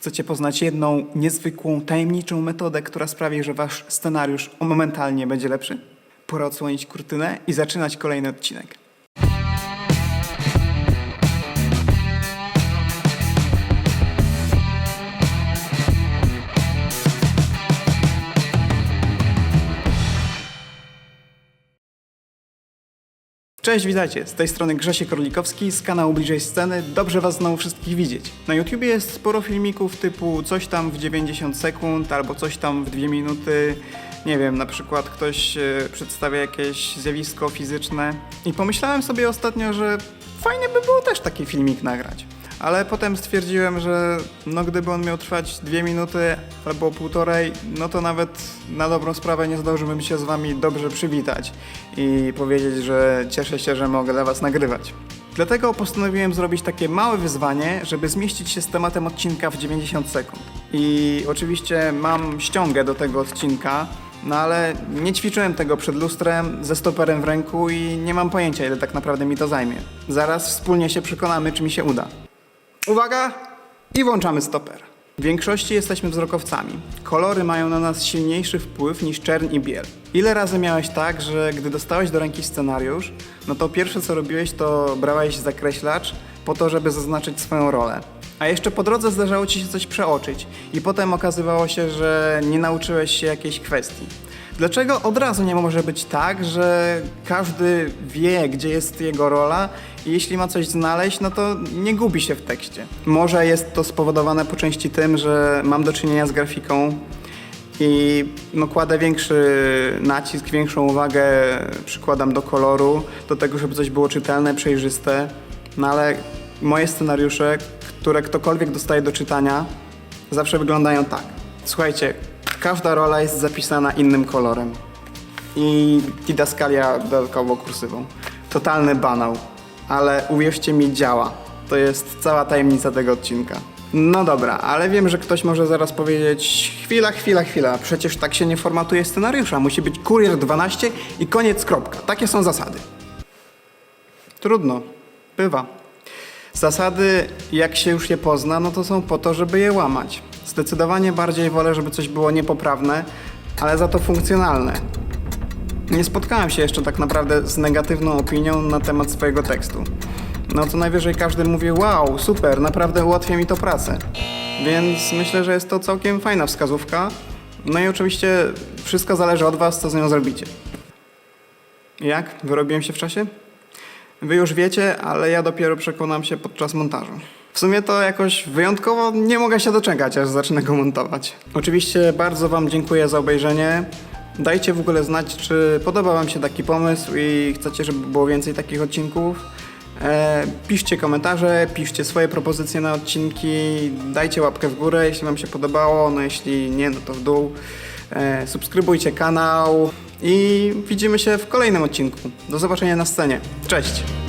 Chcecie poznać jedną niezwykłą, tajemniczą metodę, która sprawi, że wasz scenariusz momentalnie będzie lepszy? Pora odsłonić kurtynę i zaczynać kolejny odcinek. Cześć, witajcie. Z tej strony Grzesiek Korlikowski z kanału Bliżej Sceny. Dobrze Was znowu wszystkich widzieć. Na YouTubie jest sporo filmików typu coś tam w 90 sekund albo coś tam w 2 minuty. Nie wiem, na przykład ktoś e, przedstawia jakieś zjawisko fizyczne. I pomyślałem sobie ostatnio, że fajnie by było też taki filmik nagrać. Ale potem stwierdziłem, że no gdyby on miał trwać dwie minuty albo półtorej, no to nawet na dobrą sprawę nie zdążyłbym się z wami dobrze przywitać i powiedzieć, że cieszę się, że mogę dla was nagrywać. Dlatego postanowiłem zrobić takie małe wyzwanie, żeby zmieścić się z tematem odcinka w 90 sekund. I oczywiście mam ściągę do tego odcinka, no ale nie ćwiczyłem tego przed lustrem, ze stoperem w ręku i nie mam pojęcia, ile tak naprawdę mi to zajmie. Zaraz wspólnie się przekonamy, czy mi się uda. Uwaga! I włączamy stoper. W większości jesteśmy wzrokowcami. Kolory mają na nas silniejszy wpływ niż czern i biel. Ile razy miałeś tak, że gdy dostałeś do ręki scenariusz, no to pierwsze co robiłeś to brałeś zakreślacz po to, żeby zaznaczyć swoją rolę. A jeszcze po drodze zdarzało ci się coś przeoczyć i potem okazywało się, że nie nauczyłeś się jakiejś kwestii. Dlaczego od razu nie może być tak, że każdy wie, gdzie jest jego rola i jeśli ma coś znaleźć, no to nie gubi się w tekście? Może jest to spowodowane po części tym, że mam do czynienia z grafiką i no, kładę większy nacisk, większą uwagę przykładam do koloru, do tego, żeby coś było czytelne, przejrzyste. No ale moje scenariusze, które ktokolwiek dostaje do czytania, zawsze wyglądają tak. Słuchajcie, każda rola jest zapisana innym kolorem. I didaskalia dodatkowo kursywą. Totalny banał. Ale uwierzcie mi, działa. To jest cała tajemnica tego odcinka. No dobra, ale wiem, że ktoś może zaraz powiedzieć chwila, chwila, chwila, przecież tak się nie formatuje scenariusza. Musi być kurier 12 i koniec, kropka. Takie są zasady. Trudno. Bywa. Zasady, jak się już je pozna, no to są po to, żeby je łamać. Zdecydowanie bardziej wolę, żeby coś było niepoprawne, ale za to funkcjonalne. Nie spotkałem się jeszcze tak naprawdę z negatywną opinią na temat swojego tekstu. No to najwyżej każdy mówi, wow, super, naprawdę ułatwia mi to pracę. Więc myślę, że jest to całkiem fajna wskazówka. No i oczywiście wszystko zależy od Was, co z nią zrobicie. Jak? Wyrobiłem się w czasie? Wy już wiecie, ale ja dopiero przekonam się podczas montażu. W sumie to jakoś wyjątkowo nie mogę się doczekać, aż zacznę go montować. Oczywiście bardzo Wam dziękuję za obejrzenie. Dajcie w ogóle znać, czy podoba Wam się taki pomysł i chcecie, żeby było więcej takich odcinków. E, piszcie komentarze, piszcie swoje propozycje na odcinki, dajcie łapkę w górę, jeśli Wam się podobało, no jeśli nie, no to w dół. E, subskrybujcie kanał i widzimy się w kolejnym odcinku. Do zobaczenia na scenie. Cześć!